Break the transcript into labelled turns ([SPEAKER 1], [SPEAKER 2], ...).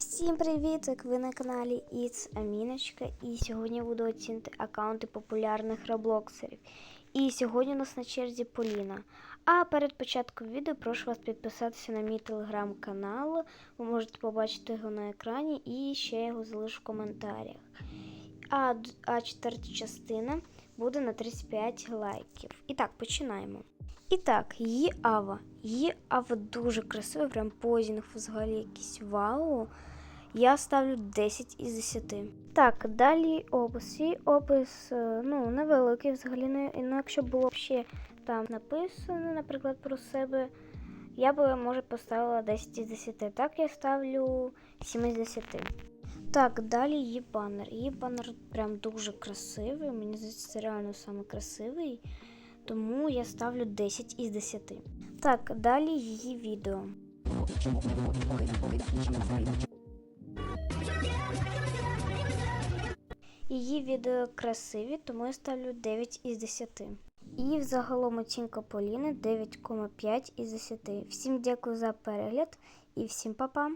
[SPEAKER 1] Всім привіт! Ви на каналі It's Аміночка. І сьогодні буду оцінити аккаунти популярних роблоксерів. І сьогодні у нас на черзі Поліна. А перед початком відео прошу вас підписатися на мій телеграм-канал. Ви можете побачити його на екрані і ще його залишу в коментарях. А, а четверта частина буде на 35 лайків. І так, починаємо. І так, її Ава. Її Ава дуже красива, прям позінг взагалі якийсь вау. Я ставлю 10 із 10. Так, далі опис. Її опис е, ну, невеликий взагалі. Ну, якщо було б ще там написано, наприклад, про себе, я би, може, поставила 10 із 10. Так, я ставлю 7 із 10. Так, далі її банер. Її банер прям дуже красивий. Мені здається, це реально саме. Тому я ставлю 10 із 10. Так, далі її відео. Її відео красиві, тому я ставлю 9 із 10. І взагалом оцінка Поліни 9,5 із 10. Всім дякую за перегляд і всім па-па!